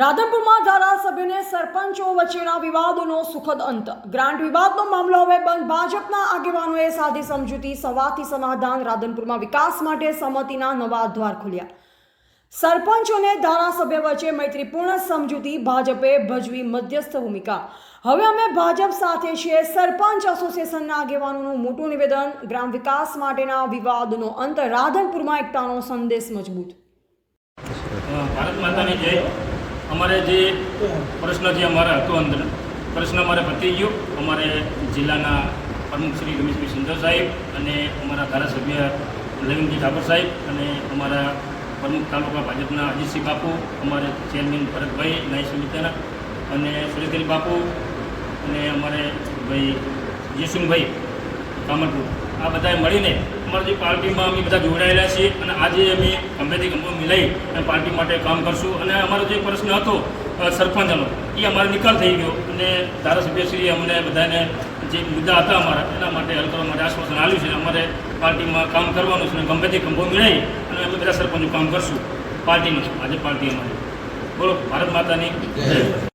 રાધનપુરમાં ધારાસભ્યને સરપંચો વચ્ચેના વિવાદોનો સુખદ અંત. ગ્રાન્ટ વિવાદનો મામલો હવે બંધ. ભાજપના આગેવાનોએ સાધી સમજૂતી. સવાથી સમાધાન રાધનપુરમાં વિકાસ માટે સંમતિના નવા દ્વાર ખોલ્યા. સરપંચ અને ધારાસભ્ય વચ્ચે મૈત્રીપૂર્ણ સમજૂતી. ભાજપે ભજવી મધ્યસ્થ ભૂમિકા. હવે અમે ભાજપ સાથે છીએ. સરપંચ એસોસિએશનના આગેવાનોનું મોટું નિવેદન. ગ્રામ વિકાસ માટેના વિવાદનો અંત. રાધનપુરમાં એકતાનો સંદેશ મજબૂત. ભારત માતાની જય. અમારે જે પ્રશ્ન જે અમારા હતો અંદર, પ્રશ્ન અમારે પતી ગયો. અમારે જિલ્લાના પ્રમુખ શ્રી રમેશભાઈ સુંદર સાહેબ અને અમારા ધારાસભ્ય લવિંગજી ઠાકોર સાહેબ અને અમારા પ્રમુખ તાલુકા ભાજપના અજીતસિંહ બાપુ, અમારે ચેરમેન ભરતભાઈ નાય સમિતિના અને સુરેશભાઈ બાપુ અને અમારે ભાઈ જયસિંહભાઈ કામલપુર આ બધાએ મળીને અમારી જે પાર્ટીમાં અમે બધા જોડાયેલા છીએ અને આજે અમે ગમે મિલાઈ અને પાર્ટી માટે કામ કરશું. અને અમારો જે પ્રશ્ન હતો સરપંચનો, એ અમારો નિકાલ થઈ ગયો. અને ધારાસભ્યશ્રીએ અમને બધાને જે મુદ્દા હતા અમારા, એના માટે હલ કરવા માટે આશ્વાસન આવ્યું છે. અમારે પાર્ટીમાં કામ કરવાનું છે અને ગમેથી ગંભો મિલાઈ અને અમે બધા સરપંચનું કામ કરશું. પાર્ટીનું આજે પાર્ટી અમારી. બોલો, ભારત માતાની